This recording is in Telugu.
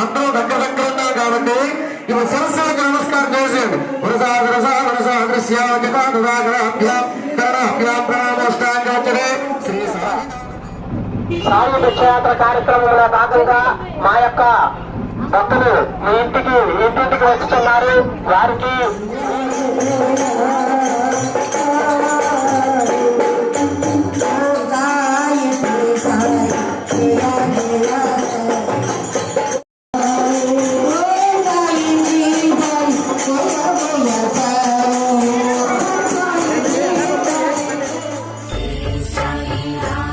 అందరూ దగ్గర దగ్గర ఉన్నారు కాబట్టి ఇప్పుడు సరస్వతికి నమస్కారం చేసేయండి. సాయి. విశ్వయాత్ర కార్యక్రమంలో భాగంగా మా యొక్క భక్తులు మీ ఇంటికి ఇంటింటికి వస్తున్నారు. వారికి Freedom.